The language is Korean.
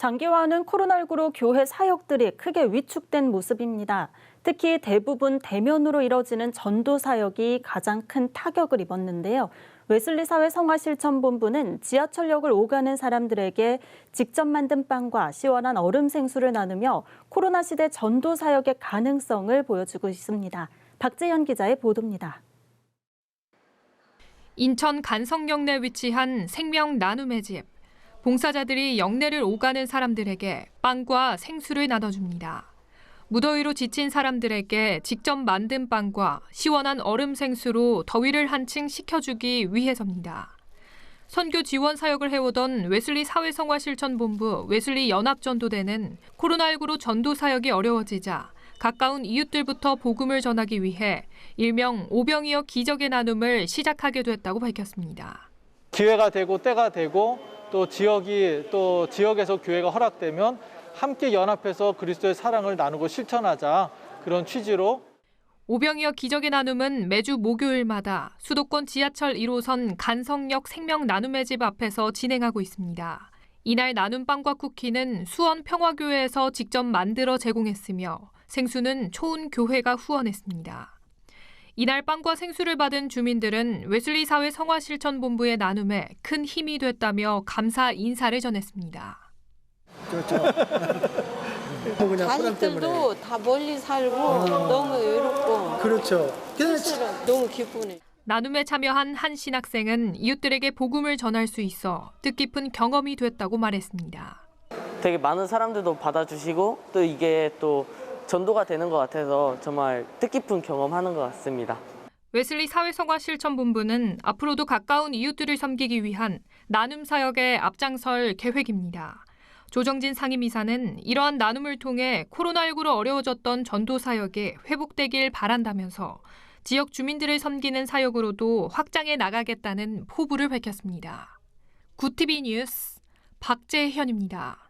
장기화하는 코로나19로 교회 사역들이 크게 위축된 모습입니다. 특히 대부분 대면으로 이뤄지는 전도 사역이 가장 큰 타격을 입었는데요. 웨슬리 사회 성화 실천 본부는 지하철역을 오가는 사람들에게 직접 만든 빵과 시원한 얼음 생수를 나누며 코로나 시대 전도 사역의 가능성을 보여주고 있습니다. 박재현 기자의 보도입니다. 인천 간성역 내 위치한 생명 나눔의 집. 봉사자들이 역내를 오가는 사람들에게 빵과 생수를 나눠줍니다. 무더위로 지친 사람들에게 직접 만든 빵과 시원한 얼음 생수로 더위를 한층 식혀주기 위해서입니다. 선교 지원 사역을 해오던 웨슬리 사회성화 실천본부 웨슬리 연합전도대는 코로나19로 전도 사역이 어려워지자 가까운 이웃들부터 복음을 전하기 위해 일명 오병이어 기적의 나눔을 시작하게 됐다고 밝혔습니다. 기회가 되고 때가 되고 또 지역이 또 지역에서 교회가 허락되면 함께 연합해서 그리스도의 사랑을 나누고 실천하자 그런 취지로 오병이어 기적의 나눔은 매주 목요일마다 수도권 지하철 1호선 간성역 생명 나눔의 집 앞에서 진행하고 있습니다. 이날 나눔 빵과 쿠키는 수원 평화교회에서 직접 만들어 제공했으며 생수는 초운 교회가 후원했습니다. 이날 빵과 생수를 받은 주민들은 웨슬리 사회 성화 실천 본부의 나눔에 큰 힘이 됐다며 감사 인사를 전했습니다. 그렇죠. 자식들도 다 멀리 살고 너무 외롭고 그렇죠. 너무 기쁘네. 나눔에 참여한 한 신학생은 이웃들에게 복음을 전할 수 있어 뜻깊은 경험이 됐다고 말했습니다. 되게 많은 사람들도 받아주시고 또 이게 또 전도가 되는 것 같아서 정말 뜻깊은 경험하는 것 같습니다. 웨슬리 사회성화 실천본부는 앞으로도 가까운 이웃들을 섬기기 위한 나눔 사역에 앞장설 계획입니다. 조정진 상임이사는 이러한 나눔을 통해 코로나19로 어려워졌던 전도 사역이 회복되길 바란다면서 지역 주민들을 섬기는 사역으로도 확장해 나가겠다는 포부를 밝혔습니다. 구티비 뉴스 박재현입니다.